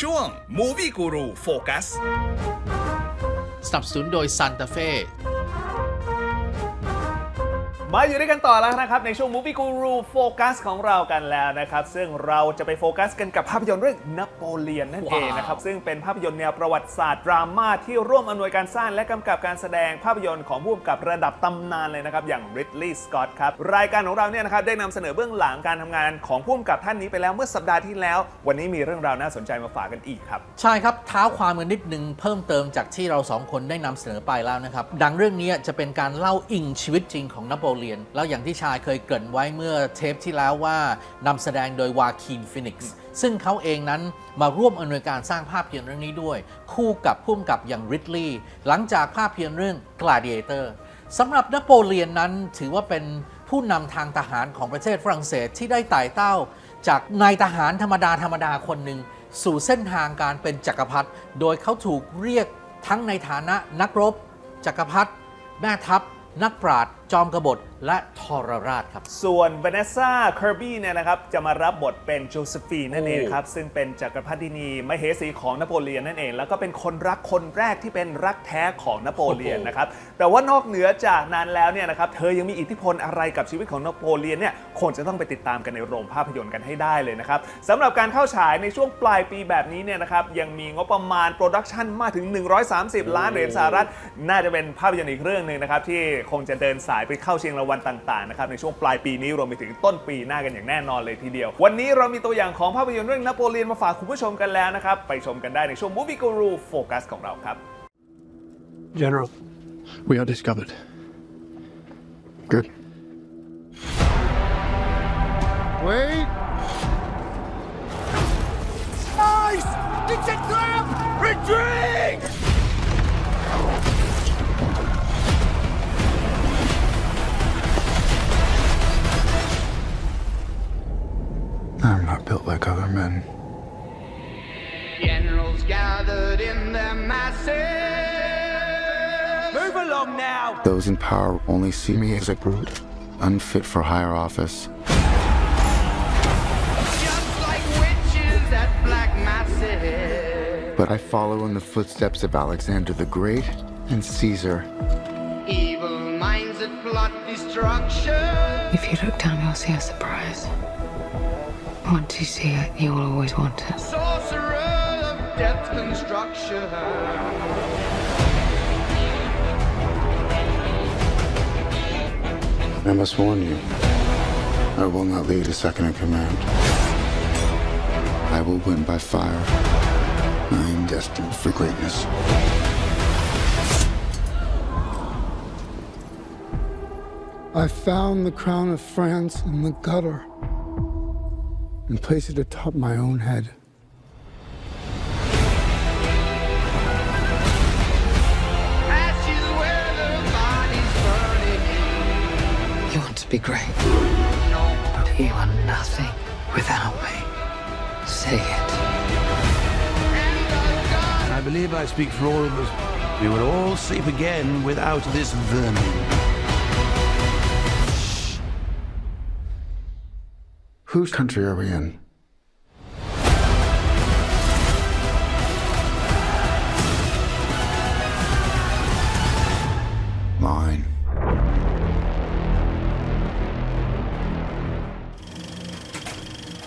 ช่วง Movie Guru Focus สนับสนุนโดยซันตาเฟ่ มาอยู่ด้วยกันต่อแล้วนะครับ ในช่วง Movie Guru Focus ของเรากันแล้วนะครับ ซึ่งเราจะไปโฟกัสกันกับภาพยนตร์เรื่องนโปเลียนนั่นเองนะครับ ซึ่งเป็นภาพยนตร์แนวประวัติศาสตร์ดราม่าที่ร่วมอำนวยการสร้างและกำกับการแสดงภาพยนตร์ของผู้กำกับระดับตำนานเลยนะครับ อย่างริดลีย์สกอตครับ รายการของเราเนี่ยนะครับได้นำเสนอเบื้องหลังการทำงานของผู้กำกับท่านนี้ไปแล้วเมื่อสัปดาห์ที่แล้ว วันนี้มีเรื่องราวน่าสนใจมาฝากกันอีกครับใช่ครับเท้าความกันนิดนึงเพิ่มเติมจากที่เราสองคนได้นำเสนอไปแล้วนะครับดังเรื่องนี้จะเป็นการเล่าอิงชีวิตจริงของนโปเลียนแล้วอย่างที่ชายเคยเกริ่นไว้เมื่อเทปที่แล้วว่านำแสดงโดยวาคีนฟินิกซ์ซึ่งเขาเองนั้นมาร่วมอำนวยการสร้างภาพยนตร์เรื่องนี้ด้วย คู่กับผู้กำกับอย่างริดลีย์หลังจากภาพยนตร์เรื่อง Gladiator สำหรับนโปเลียนนั้นถือว่าเป็นผู้นำทางทหารของประเทศฝรั่งเศสที่ได้ไต่เต้า จากนายทหารธรรมดาธรรมดาคนหนึ่งสู่เส้นทางการเป็นจักรพรรดิโดยเขาถูกเรียกทั้งในฐานะนักรบ จักรพรรดิแม่ทัพ นักปราชญ์ จอมกบฏและทรราชครับ ส่วนเวเนสซ่าเคอร์บี้เนี่ยนะครับจะมารับบทเป็นโจเซฟีนนั่นเองครับ ซึ่งเป็นจักรพรรดินีมเหสีของนโปเลียนนั่นเอง แล้วก็เป็นคนรักคนแรกที่เป็นรักแท้ของนโปเลียนนะครับ แต่ว่านอกเหนือจากนั้นแล้วเนี่ยนะครับเธอยังมีอิทธิพลอะไรกับชีวิตของนโปเลียนเนี่ยคงจะต้องไปติดตามกันในโรงภาพยนตร์กันให้ได้เลยนะครับสำหรับการเข้าฉายในช่วงปลายปีแบบนี้เนี่ยนะครับยังมีงบประมาณโปรดักชันมากถึง 130 ล้านเหรียญสหรัฐน่าจะเป็นภาพยนตร์อีกเรื่องหนึ่งนะครับที่คงจะเดินสายไปเข้าชิงรางวัลต่างๆนะครับในช่วงปลายปีนี้รวมไปถึงต้นปีหน้ากันอย่างแน่นอนเลยทีเดียว วันนี้เรามีตัวอย่างของภาพยนตร์เรื่องนโปเลียนมาฝากคุณผู้ชมกันแล้วนะครับไปชมกันได้ในช่วง Movie Guru Focus ของเราครับ General, we are discovered. Good. Wait! Nice! It's a trap! Retreat! Move along now! Those in power only see me as a brute, unfit for higher office. Just like witches at black masses. But I follow in the footsteps of Alexander the Great and Caesar. Evil minds that plot destruction. If you look down, you'll see a surprise. Once you see it, you will always want it. Sorcerer of death construction. I must warn you, I will not lead a second in command. I will win by fire. I am destined for greatness. I found the crown of France in the gutter and placed it atop my own head. Be great. But you are nothing without me. Say it. I believe I speak for all of us. We will all sleep again without this vermin. Whose country are we in?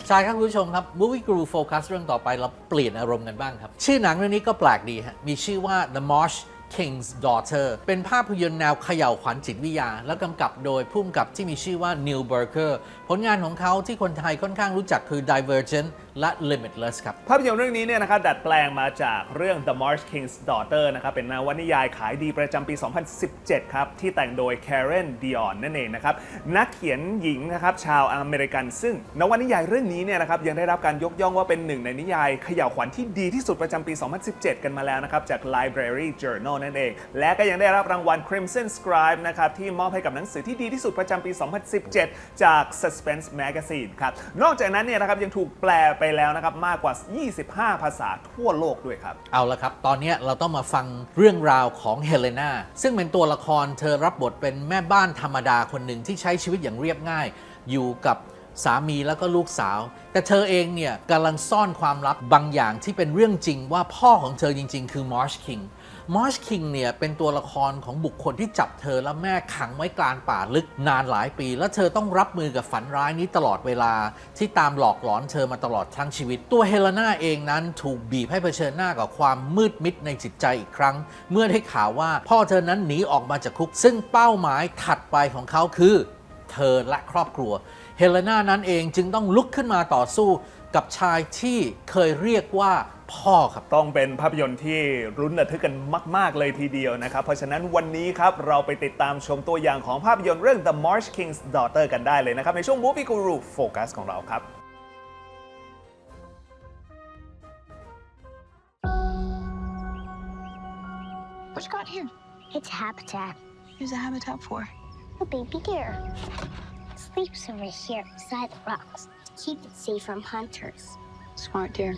ใช่ครับคุณผู้ชมครับ Movie Guru Focus เรื่องต่อไปเราเปลี่ยนอารมณ์กันบ้างครับ ชื่อหนังเรื่องนี้ก็แปลกดีฮะมีชื่อว่า The Marsh King's Daughter เป็นภาพยนตร์แนวเขย่าวขวัญจิตวิทยา และกำกับโดยผู้กำกับที่มีชื่อว่า Neil Burker ผลงานของเขาที่คนไทยค่อนข้างรู้จักคือ Divergent และ Limitless ครับ ภาพยนตร์เรื่องนี้เนี่ยนะครับดัดแปลงมาจากเรื่อง The Marsh King's Daughter นะครับเป็นนวนิยายขายดีประจำปี 2017 ครับ ที่แต่งโดย Karen Dion นั่นเองนะครับ นักเขียนหญิงนะครับชาวอเมริกัน ซึ่งนวนิยายเรื่องนี้เนี่ยนะครับยังได้รับการยกย่องว่าเป็นหนึ่งในนิยายเขย่าวขวัญที่ดีที่สุดประจำปี 2017 กันมาแล้วนะครับจาก Library Journal นั่นเอง และก็ยังได้รับรางวัล Crimson Scribe นะครับที่มอบให้กับหนังสือที่ดีที่สุดประจำปี 2017 จาก Suspense Magazine ครับ นอกจากนั้นเนี่ยนะครับยังถูกแปลไปแล้วนะครับมากกว่า 25 ภาษาทั่วโลกด้วยครับ เอาละครับ ตอนนี้เราต้องมาฟังเรื่องราวของเฮเลนาซึ่งเป็นตัวละครเธอรับบทเป็นแม่บ้านธรรมดาคนหนึ่งที่ใช้ชีวิตอย่างเรียบง่าย อยู่กับสามีแล้วก็ลูกสาว แต่เธอเองเนี่ยกำลังซ่อนความลับบางอย่างที่เป็นเรื่องจริงว่าพ่อของเธอจริง ๆ คือมอร์ชคิง มอชคิงเนี่ยเป็นตัวละครของบุคคลที่จับเธอและแม่ขังไว้กลางป่าลึกนานหลายปี และเธอต้องรับมือกับฝันร้ายนี้ตลอดเวลา ที่ตามหลอกหลอนเธอมาตลอดทั้งชีวิต ตัวเฮเลนาเองนั้นถูกบีบให้เผชิญหน้ากับความมืดมิดในจิตใจอีกครั้ง เมื่อได้ข่าวว่าพ่อเธอนั้นหนีออกมาจากคุก ซึ่งเป้าหมายถัดไปของเขาคือ เธอและครอบครัวเฮเลนานั้นเองจึงต้องลุกขึ้นมาต่อสู้ กับชายที่เคยเรียกว่าพ่อครับ ต้องเป็นภาพยนตร์ที่รุนระทึกกันมาก ๆ เลยทีเดียวนะครับ เพราะฉะนั้นวันนี้ครับ เราไปติดตามชมตัวอย่างของภาพยนตร์เรื่อง The Marsh King's Daughter กันได้เลยนะครับ ในช่วง Movie Guru Focus ของเราครับ What you got here? It's habitat. Here's a habitat for. A baby deer. Sleeps over here beside the rocks to keep it safe from hunters. Smart deer.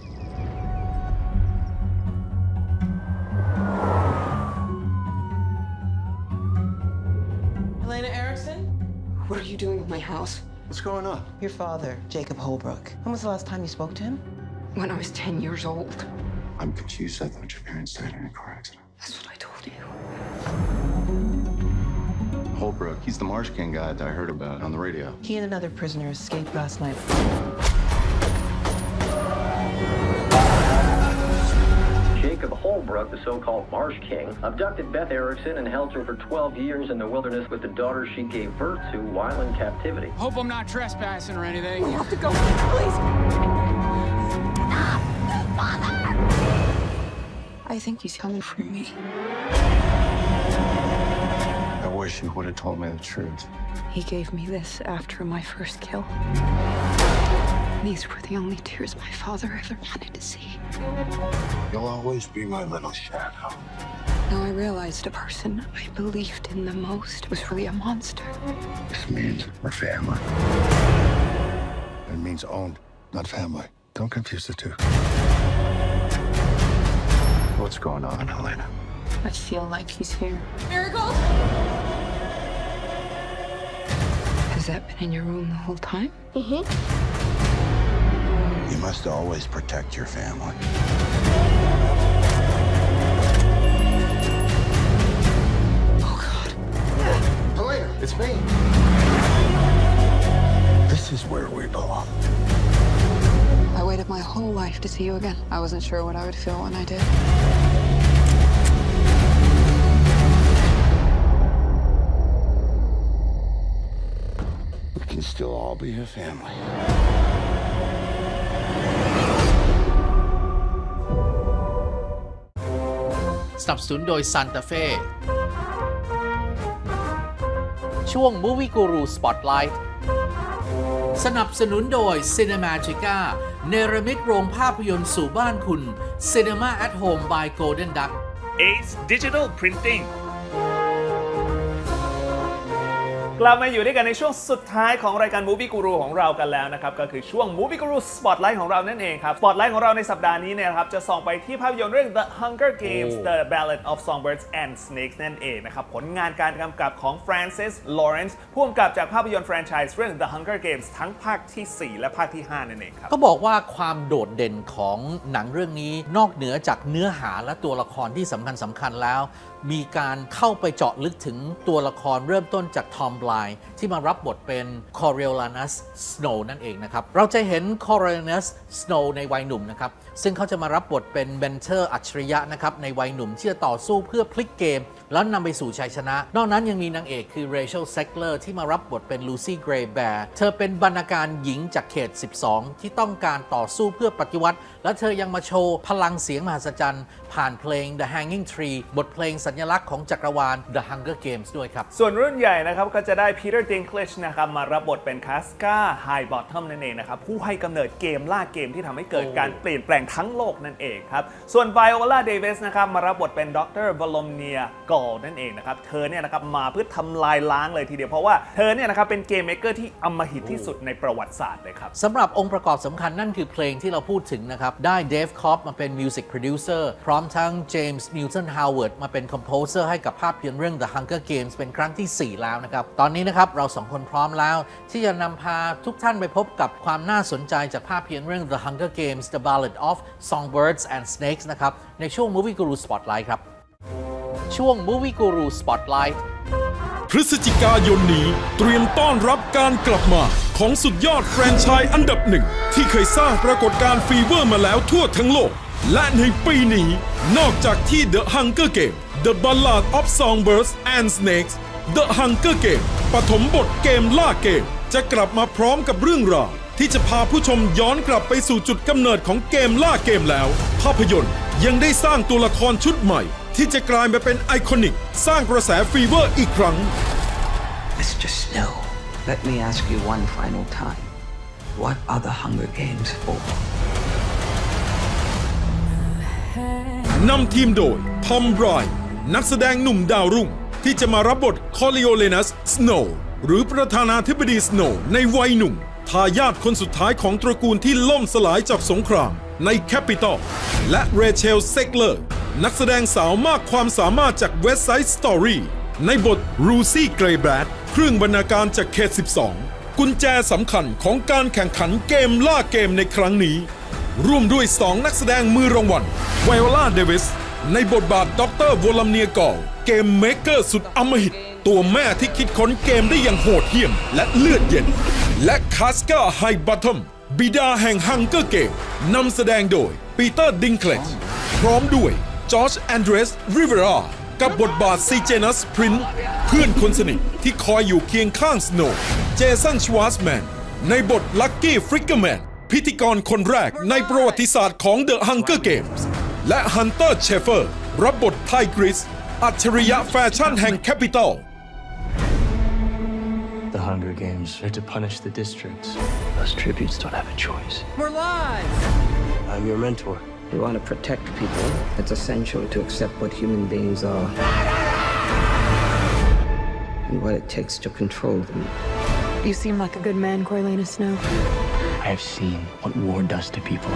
Elena Erickson? What are you doing with my house? What's going on? Your father, Jacob Holbrook. When was the last time you spoke to him? When I was 10 years old. I'm confused. I thought your parents died in a car accident. That's what I told you. Holbrook, he's the Marsh King guy that I heard about on the radio. He and another prisoner escaped last night. Jacob Holbrook, the so-called Marsh King, abducted Beth Erickson and held her for 12 years in the wilderness with the daughter she gave birth to while in captivity. Hope I'm not trespassing or anything. You have to go. Please. Stop! Father! I think he's coming for me. I wish you would have told me the truth. He gave me this after my first kill. These were the only tears my father ever wanted to see. You'll always be my little shadow. Now I realized the person I believed in the most was really a monster. This means we're family. It means owned, not family. Don't confuse the two. What's going on, Helena? I feel like he's here. Miracle? Has that been in your room the whole time? Mm-hmm. You must always protect your family. Oh God. Helena, it's me. This is where we belong. I waited my whole life to see you again. I wasn't sure what I would feel when I did. Can still all be a family. สนับสนุนโดย Santa Fe ช่วง Movie Guru Spotlight สนับสนุนโดย Cinemagica เนรมิตโรงภาพยนตร์สู่บ้านคุณ Cinema at Home by Golden Duck Ace Digital Printing กลับมาอยู่ด้วยกันในช่วงสุดท้ายของรายการ Movie Guru ของเรากันแล้วนะครับ ก็คือช่วง Movie Guru Spotlight ของเรานั่นเองครับ Spotlight ของเราในสัปดาห์นี้เนี่ยนะครับ จะส่องไปที่ภาพยนตร์เรื่อง The Hunger Games The Ballad of Songbirds and Snakes นั่นเองนะครับ ผลงานการกำกับของ Francis Lawrence ผู้กำกับจากภาพยนตร์แฟรนไชส์เรื่อง The Hunger Games ทั้งภาคที่ 4 และภาคที่ 5 นั่นเองครับก็บอกว่าความโดดเด่นของหนังเรื่องนี้นอกเหนือจากเนื้อหาและตัวละครที่สำคัญสำคัญแล้ว มีการเข้าไปเจาะลึกถึงตัวละครเริ่มต้นจากทอมบลายที่มารับบทเป็นคอ r ร o ล a นัสสโนว์นั่นเองนะครับ เราจะเห็นคอ r ร o ล a นัสสโนว์ในวัยหนุ่มนะครับ ซึ่งเขาจะมารับบทเป็นเบนเทอร์อัจฉริยะนะครับ ในวัยหนุ่มที่จะต่อสู้เพื่อพลิกเกม แล้วนำไปสู่ชัยชนะ นอกนั้นยังมีนางเอกคือเรเชลเซกเลอร์ที่มารับบทเป็นลูซี่เกรย์แบร์เธอเป็นบรรณาการหญิงจากเขต 12 ที่ต้องการต่อสู้เพื่อปฏิวัติ และเธอยังมาโชว์พลังเสียงมหัศจรรย์ ผ่านเพลง The Hanging Tree บทเพลงสัญลักษณ์ของจักรวาล The Hunger Games ด้วยครับ ส่วนรุ่นใหญ่นะครับก็จะได้ Peter Dinklage นะครับมารับบทเป็นคาสกาไฮบอททอมนั่นเองนะครับผู้ให้กำเนิดเกมล่าเกมที่ทำให้เกิดการเปลี่ยนแปลงทั้งโลกนั่นเองครับ ส่วน Viola Davis นะครับมารับบทเป็นดรวลอมเนียกอลนั่นเองนะครับเธอเนี่ยนะครับมาเพื่อทำลายล้างเลยทีเดียวเพราะว่าเธอเนี่ยนะครับเป็นเกมเม k เกอร์ที่อำมหิตที่สุดในประวัติศาสตร์เลยครับสำหรับองค์ประกอบสำคัญนั่นคือเพลงที่เราพูดถึงนะครับได้เดฟคอปมาเป็นมิวสิกโปรดิวเซอร์พร้อมทั้งเจมส์นิวตันฮาวเวิร์ดมาเป็นคอมโพเซอร์ให้กับภาพยนตร์เรื่อง The Hunger Games เป็นครั้งที่ 4 แล้วนะครับตอนอนนี้นะครับเราสองคนพร้อมแล้ว ที่จะนำพาทุกท่านไปพบกับความน่าสนใจจากภาพยนตร์เรื่อง The Hunger Games The Ballad of Songbirds and Snakes นะครับ ในช่วง Movie Guru Spotlight ครับ ช่วง Movie Guru Spotlight พฤศจิกายนนี้เตรียมต้อนรับการกลับมาของสุดยอดแฟรนไชส์อันดับหนึ่ง ที่เคยสร้างปรากฏการณ์ฟีเวอร์มาแล้วทั่วทั้งโลก และในปีนี้ นอกจากที่ The Hunger Games: The Ballad of Songbirds and Snakes The Hunger Game ปฐมบทเกมล่าเกม จะกลับมาพร้อมกับเรื่องราวที่จะพาผู้ชมย้อนกลับไปสู่จุดกำเนิดของเกมล่าเกมแล้ว ภาพยนตร์ยังได้สร้างตัวละครชุดใหม่ ที่จะกลายมาเป็นไอคอนิก สร้างกระแสฟีเวอร์อีกครั้ง Mr. Snow, let me ask you one final time. What are the Hunger Games for? นำทีมโดยทอมไบรน์นักแสดงหนุ่มดาวรุ่ง ที่จะมารับบทคอริโอเลนัสสโนว์หรือประธานาธิบดีสโนว์ในวัยหนุ่ม ทายาทคนสุดท้ายของตระกูลที่ล่มสลายจากสงครามในแคปิตอลและเรเชลเซกเลอร์ นักแสดงสาวมากความสามารถจากเวสไซด์สตอรี่ในบทรูซี่เกรย์แบดเครื่องบรรณาการจากเขต 12 กุญแจสำคัญของการแข่งขันเกมล่าเกมในครั้งนี้ ร่วมด้วย 2 นักแสดงมือรางวัลไวโอลาเดวิส ในบทบาทด็อกเตอร์วลัมเนียกอลเกมเมกเกอร์สุดอำมหิต ตัวแม่ที่คิดค้นเกมได้อย่างโหดเหี้ยม และเลือดเย็น และคาสกาไฮบัตทมบิดาแห่งฮังเกอร์เกมนำแสดงโดยปีเตอร์ดิงเคลจพร้อมด้วยจอร์จแอนเดรสริเวรากับบทบาทซีเจนัสพรินเพื่อนคนสนิทที่คอยอยู่เคียงข้างสโนว์เจสันชวาร์สแมน ในบทลักกี้ฟริกเกอร์แมนพิธีกรคนแรกในประวัติศาสตร์ของ The Hunger Games และฮันเตอร์เชฟเฟอร์รับบทไทกริส อัจฉริยะแฟชั่นแห่งแคปิตอล The Hunger Games are to punish the districts. Those tributes don't have a choice. We're live! I'm your mentor. You want to protect people, it's essential to accept what human beings are and what it takes to control them. You seem like a good man, Corleona Snow. I have seen what war does to people.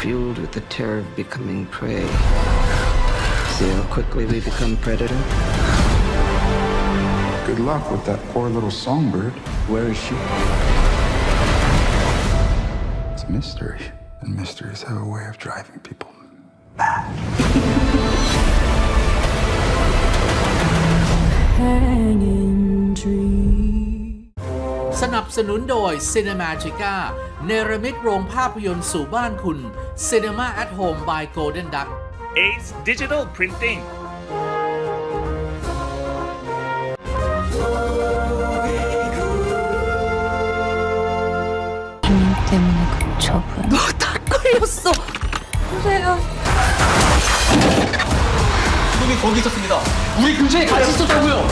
Fueled with the terror of becoming prey. See how quickly we become predator? Good luck with that poor little songbird. Where is she? It's a mystery, and mysteries have a way of driving people สนับสนุนโดย Cinemagica เนรมิตโรงภาพยนตร์สู่บ้านคุณ Cinema at Home by Golden Duck Ace Digital Printing 형님 때문에 그 처분. 다 걸렸어. 그래요. 놈이 거기 있었습니다. 우리 근처에 같이 있었다고요.